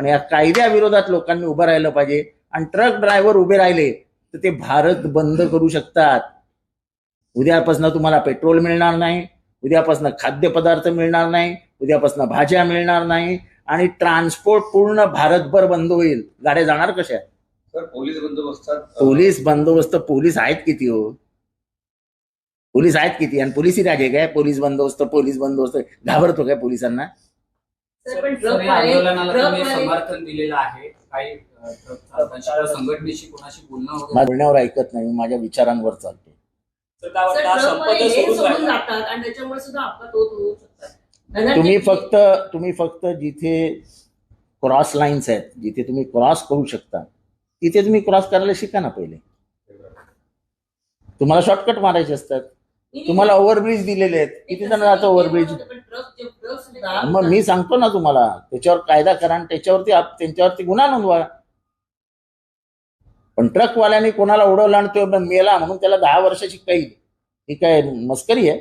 पण या कायद्याविरोधात लोकांनी उभं राहिलं पाहिजे. आणि ट्रक ड्रायव्हर उभे राहिले तर ते भारत बंद करू शकतात. उद्यापासून तुम्हाला पेट्रोल मिळणार नाही उद्यापासून खाद्यपदार्थ मिळणार नाही उद्यापासून भाज्या मिळणार नाही आणि ट्रान्सपोर्ट पूर्ण भारतभर बंद होईल. गाड्या जाणार कशा? सर पोलीस बंदोबस्तात पोलीस बंदोबस्त पोलीस आहेत किती हो? पोलीस आहेत किती? आणि पोलीस राजे काय? पोलीस बंदोबस्त पोलीस बंदोबस्त. घाबरतो काय पोलिसांना? पण सर, या ट्रकवाले- आंदोलनाला तुम्ही ट्रकवाले- समर्थन दिलेलं आहे. काही अ, ट्रक चालकांशी किंवा संघटनेशी कोणाशी बोलणं वगैरे माझ्या बोलण्यावर ऐकत नाही मी माझ्या विचारांवर चालतो तर काय सर, वाटतं ट्रकवाले संपत सोडून सोडून राहिला. जातात आणि त्याच्यामुळे सुद्धा अपघात होत होऊ शकतात. त्यांना तुम्ही फक्त तुम्ही फक्त जिथे क्रॉस लाईन्स आहेत जिथे तुम्ही क्रॉस करू शकता तिथे तुम्ही क्रॉस करायला शिका ना पहिले. तुम्हाला शॉर्टकट मारायचे असतात. तुम्हाला ओव्हरब्रिज दिलेले आहेत. किती जण जातं ओव्हरब्रिज पण ट्रक जे- ट्रक सुद्धा- मग मी सांगतो ना तुम्हाला त्याच्यावर कायदा करा आणि त्याच्यावरती त्यांच्यावरती गुन्हा नोंदवा. पण ट्रकवाल्याने कोणाला उडवला आणि तो मेला म्हणून त्याला दहा वर्षाची कैद. ही काय मस्करी आहे?